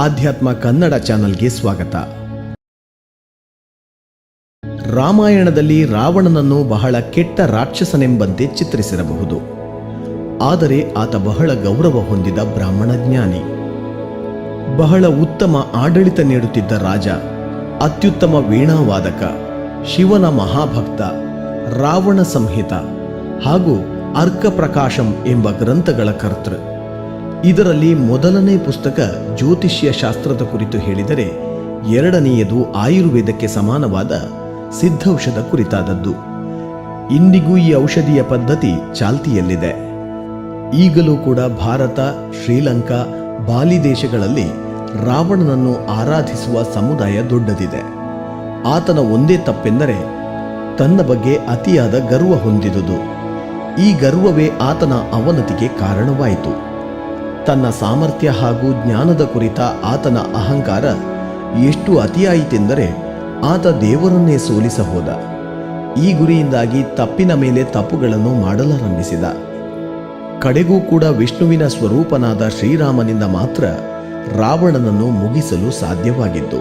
ಆಧ್ಯಾತ್ಮ ಕನ್ನಡ ಚಾನಲ್ಗೆ ಸ್ವಾಗತ. ರಾಮಾಯಣದಲ್ಲಿ ರಾವಣನನ್ನು ಬಹಳ ಕೆಟ್ಟ ರಾಕ್ಷಸನೆಂಬಂತೆ ಚಿತ್ರಿಸಿರಬಹುದು. ಆದರೆ ಆತ ಬಹಳ ಗೌರವ ಹೊಂದಿದ ಬ್ರಾಹ್ಮಣ ಜ್ಞಾನಿ. ಬಹಳ ಉತ್ತಮ ಆಡಳಿತ ನೀಡುತ್ತಿದ್ದ ರಾಜ, ಅತ್ಯುತ್ತಮ ವೀಣಾವಾದಕ, ಶಿವನ ಮಹಾಭಕ್ತ, ರಾವಣ ಸಂಹಿತ ಹಾಗೂ ಅರ್ಕ ಪ್ರಕಾಶಂ ಎಂಬ ಗ್ರಂಥಗಳ ಕರ್ತೃ. ಇದರಲ್ಲಿ ಮೊದಲನೇ ಪುಸ್ತಕ ಜ್ಯೋತಿಷ್ಯ ಶಾಸ್ತ್ರದ ಕುರಿತು ಹೇಳಿದರೆ ಎರಡನೆಯದು ಆಯುರ್ವೇದಕ್ಕೆ ಸಮಾನವಾದ ಸಿದ್ಧೌಷಧ ಕುರಿತಾದದ್ದು. ಇಂದಿಗೂ ಈ ಔಷಧಿಯ ಪದ್ಧತಿ ಚಾಲ್ತಿಯಲ್ಲಿದೆ. ಈಗಲೂ ಕೂಡ ಭಾರತ, ಶ್ರೀಲಂಕಾ, ಬಾಲಿ ದೇಶಗಳಲ್ಲಿ ರಾವಣನನ್ನು ಆರಾಧಿಸುವ ಸಮುದಾಯ ದೊಡ್ಡದಿದೆ. ಆತನ ಒಂದೇ ತಪ್ಪೆಂದರೆ ತನ್ನ ಬಗ್ಗೆ ಅತಿಯಾದ ಗರ್ವ ಹೊಂದಿದುದು. ಈ ಗರ್ವವೇ ಆತನ ಅವನತಿಗೆ ಕಾರಣವಾಯಿತು. ತನ್ನ ಸಾಮರ್ಥ್ಯ ಹಾಗೂ ಜ್ಞಾನದ ಕುರಿತ ಆತನ ಅಹಂಕಾರ ಎಷ್ಟು ಅತಿಯಾಯಿತೆಂದರೆ ಆತ ದೇವರನ್ನೇ ಸೋಲಿಸ ಹೋದ. ಈ ಗುರಿಯಿಂದಾಗಿ ತಪ್ಪಿನ ಮೇಲೆ ತಪ್ಪುಗಳನ್ನು ಮಾಡಲಾರಂಭಿಸಿದ. ಕಡೆಗೂ ಕೂಡ ವಿಷ್ಣುವಿನ ಸ್ವರೂಪನಾದ ಶ್ರೀರಾಮನಿಂದ ಮಾತ್ರ ರಾವಣನನ್ನು ಮುಗಿಸಲು ಸಾಧ್ಯವಾಗಿತ್ತು.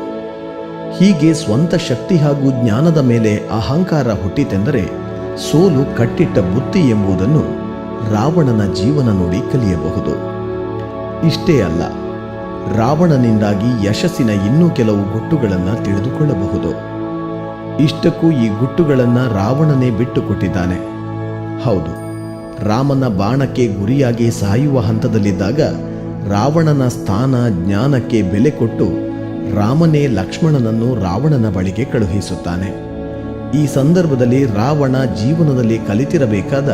ಹೀಗೆ ಸ್ವಂತ ಶಕ್ತಿ ಹಾಗೂ ಜ್ಞಾನದ ಮೇಲೆ ಅಹಂಕಾರ ಹುಟ್ಟಿತೆಂದರೆ ಸೋಲು ಕಟ್ಟಿಟ್ಟ ಬುತ್ತಿ ಎಂಬುದನ್ನು ರಾವಣನ ಜೀವನ ನೋಡಿ ಕಲಿಯಬಹುದು. ಇಷ್ಟೇ ಅಲ್ಲ, ರಾವಣನಿಂದಾಗಿ ಯಶಸ್ಸಿನ ಇನ್ನೂ ಕೆಲವು ಗುಟ್ಟುಗಳನ್ನು ತಿಳಿದುಕೊಳ್ಳಬಹುದು. ಇಷ್ಟಕ್ಕೂ ಈ ಗುಟ್ಟುಗಳನ್ನು ರಾವಣನೇ ಬಿಟ್ಟುಕೊಟ್ಟಿದ್ದಾನೆ. ಹೌದು, ರಾಮನ ಬಾಣಕ್ಕೆ ಗುರಿಯಾಗಿ ಸಾಯುವ ಹಂತದಲ್ಲಿದ್ದಾಗ ರಾವಣನ ಸ್ಥಾನ ಜ್ಞಾನಕ್ಕೆ ಬೆಲೆ ಕೊಟ್ಟು ರಾಮನೇ ಲಕ್ಷ್ಮಣನನ್ನು ರಾವಣನ ಬಳಿಗೆ ಕಳುಹಿಸುತ್ತಾನೆ. ಈ ಸಂದರ್ಭದಲ್ಲಿ ರಾವಣ ಜೀವನದಲ್ಲಿ ಕಲಿತಿರಬೇಕಾದ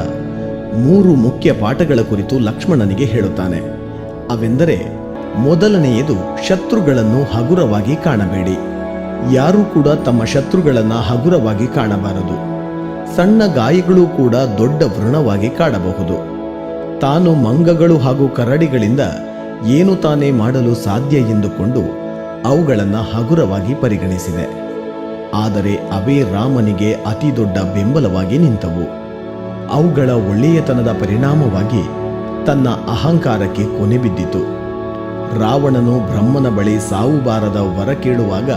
ಮೂರು ಮುಖ್ಯ ಪಾಠಗಳ ಕುರಿತು ಲಕ್ಷ್ಮಣನಿಗೆ ಹೇಳುತ್ತಾನೆ. ಅವೆಂದರೆ ಮೊದಲನೆಯದು ಶತ್ರುಗಳನ್ನು ಹಗುರವಾಗಿ ಕಾಣಬೇಡಿ. ಯಾರೂ ಕೂಡ ತಮ್ಮ ಶತ್ರುಗಳನ್ನು ಹಗುರವಾಗಿ ಕಾಣಬಾರದು. ಸಣ್ಣ ಗಾಯಗಳು ಕೂಡ ದೊಡ್ಡ ವೃಣವಾಗಿ ಕಾಡಬಹುದು. ತಾನು ಮಂಗಗಳು ಹಾಗೂ ಕರಡಿಗಳಿಂದ ಏನು ತಾನೇ ಮಾಡಲು ಸಾಧ್ಯ ಎಂದುಕೊಂಡು ಅವುಗಳನ್ನು ಹಗುರವಾಗಿ ಪರಿಗಣಿಸಿದೆ. ಆದರೆ ಅವೇ ರಾಮನಿಗೆ ಅತಿ ದೊಡ್ಡ ಬೆಂಬಲವಾಗಿ ನಿಂತವು. ಅವುಗಳ ಒಳ್ಳೆಯತನದ ಪರಿಣಾಮವಾಗಿ ತನ್ನ ಅಹಂಕಾರಕ್ಕೆ ಕೊನೆ ಬಿದ್ದಿತು. ರಾವಣನು ಬ್ರಹ್ಮನ ಬಳಿ ಸಾವು ಬಾರದ ವರ ಕೇಳುವಾಗ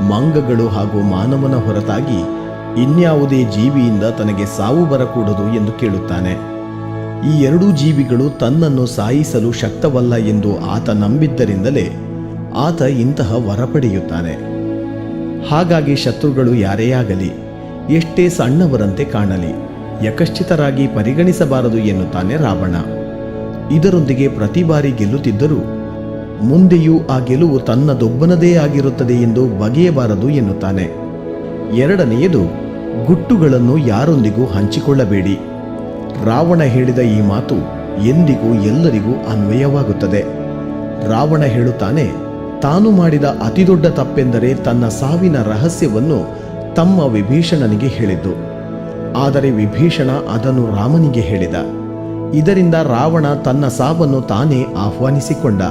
ಮಂಗಗಳು ಹಾಗೂ ಮಾನವನ ಹೊರತಾಗಿ ಇನ್ಯಾವುದೇ ಜೀವಿಯಿಂದ ತನಗೆ ಸಾವು ಬರಕೂಡದು ಎಂದು ಕೇಳುತ್ತಾನೆ. ಈ ಎರಡೂ ಜೀವಿಗಳು ತನ್ನನ್ನು ಸಾಯಿಸಲು ಶಕ್ತವಲ್ಲ ಎಂದು ಆತ ನಂಬಿದ್ದರಿಂದಲೇ ಆತ ಇಂತಹ ವರ ಪಡೆಯುತ್ತಾನೆ. ಹಾಗಾಗಿ ಶತ್ರುಗಳು ಯಾರೇ ಆಗಲಿ, ಎಷ್ಟೇ ಸಣ್ಣವರಂತೆ ಕಾಣಲಿ, ಯಕಶ್ಚಿತರಾಗಿ ಪರಿಗಣಿಸಬಾರದು ಎನ್ನುತ್ತಾನೆ ರಾವಣ. ಇದರೊಂದಿಗೆ ಪ್ರತಿ ಬಾರಿ ಗೆಲ್ಲುತ್ತಿದ್ದರೂ ಮುಂದೆಯೂ ಆ ಗೆಲುವು ತನ್ನದೊಬ್ಬನದೇ ಆಗಿರುತ್ತದೆ ಎಂದು ಬಗೆಯಬಾರದು ಎನ್ನುತ್ತಾನೆ. ಎರಡನೆಯದು, ಗುಟ್ಟುಗಳನ್ನು ಯಾರೊಂದಿಗೂ ಹಂಚಿಕೊಳ್ಳಬೇಡಿ. ರಾವಣ ಹೇಳಿದ ಈ ಮಾತು ಎಂದಿಗೂ ಎಲ್ಲರಿಗೂ ಅನ್ವಯವಾಗುತ್ತದೆ. ರಾವಣ ಹೇಳುತ್ತಾನೆ, ತಾನು ಮಾಡಿದ ಅತಿದೊಡ್ಡ ತಪ್ಪೆಂದರೆ ತನ್ನ ಸಾವಿನ ರಹಸ್ಯವನ್ನು ತಮ್ಮ ವಿಭೀಷಣನಿಗೆ ಹೇಳಿದ್ದು. ಆದರೆ ವಿಭೀಷಣ ಅದನ್ನು ರಾಮನಿಗೆ ಹೇಳಿದ. ಇದರಿಂದ ರಾವಣ ತನ್ನ ಸಾವನ್ನು ತಾನೇ ಆಹ್ವಾನಿಸಿಕೊಂಡ.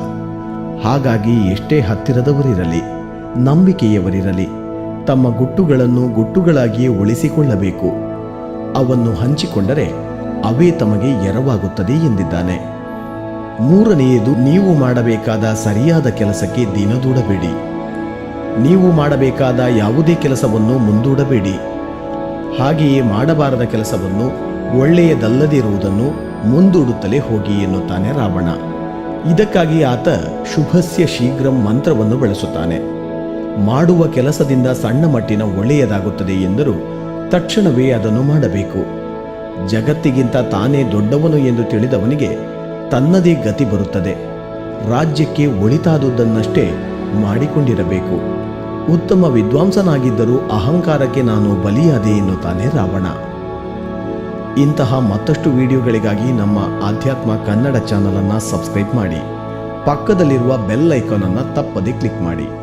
ಹಾಗಾಗಿ ಎಷ್ಟೇ ಹತ್ತಿರದವರಿರಲಿ, ನಂಬಿಕೆಯವರಿರಲಿ, ತಮ್ಮ ಗುಟ್ಟುಗಳನ್ನು ಗುಟ್ಟುಗಳಾಗಿಯೇ ಉಳಿಸಿಕೊಳ್ಳಬೇಕು. ಅವನ್ನು ಹಂಚಿಕೊಂಡರೆ ಅವೇ ತಮಗೆ ಎರವಾಗುತ್ತದೆ ಎಂದಿದ್ದಾನೆ. ಮೂರನೆಯದು, ನೀವು ಮಾಡಬೇಕಾದ ಸರಿಯಾದ ಕೆಲಸಕ್ಕೆ ದಿನದೂಡಬೇಡಿ. ನೀವು ಮಾಡಬೇಕಾದ ಯಾವುದೇ ಕೆಲಸವನ್ನು ಮುಂದೂಡಬೇಡಿ. ಹಾಗೆಯೇ ಮಾಡಬಾರದ ಕೆಲಸವನ್ನು ಒಳ್ಳೆಯದಲ್ಲದಿರುವುದನ್ನು ಮುಂದೂಡುತ್ತಲೇ ಹೋಗಿ ಎನ್ನುತ್ತಾನೆ ರಾವಣ. ಇದಕ್ಕಾಗಿ ಆತ ಶುಭಸ್ಯ ಶೀಘ್ರಂ ಮಂತ್ರವನ್ನು ಬಳಸುತ್ತಾನೆ. ಮಾಡುವ ಕೆಲಸದಿಂದ ಸಣ್ಣ ಮಟ್ಟಿನ ಒಳ್ಳೆಯದಾಗುತ್ತದೆ ಎಂದರೂ ತಕ್ಷಣವೇ ಅದನ್ನು ಮಾಡಬೇಕು. ಜಗತ್ತಿಗಿಂತ ತಾನೇ ದೊಡ್ಡವನು ಎಂದು ತಿಳಿದವನಿಗೆ ತನ್ನದೇ ಗತಿ ಬರುತ್ತದೆ. ರಾಜ್ಯಕ್ಕೆ ಒಳಿತಾದುದನ್ನಷ್ಟೇ ಮಾಡಿಕೊಂಡಿರಬೇಕು. ಉತ್ತಮ ವಿದ್ವಾಂಸನಾಗಿದ್ದರೂ ಅಹಂಕಾರಕ್ಕೆ ನಾನು ಬಲಿಯಾದೆ ಎನ್ನುತ್ತಾನೆ ರಾವಣ. ಇಂತಹ ಮತ್ತಷ್ಟು ವಿಡಿಯೋಗಳಿಗಾಗಿ ನಮ್ಮ ಆಧ್ಯಾತ್ಮ ಕನ್ನಡ ಚಾನಲನ್ನು ಸಬ್ಸ್ಕ್ರೈಬ್ ಮಾಡಿ. ಪಕ್ಕದಲ್ಲಿರುವ ಬೆಲ್ ಐಕಾನ್ ಅನ್ನು ತಪ್ಪದೆ ಕ್ಲಿಕ್ ಮಾಡಿ.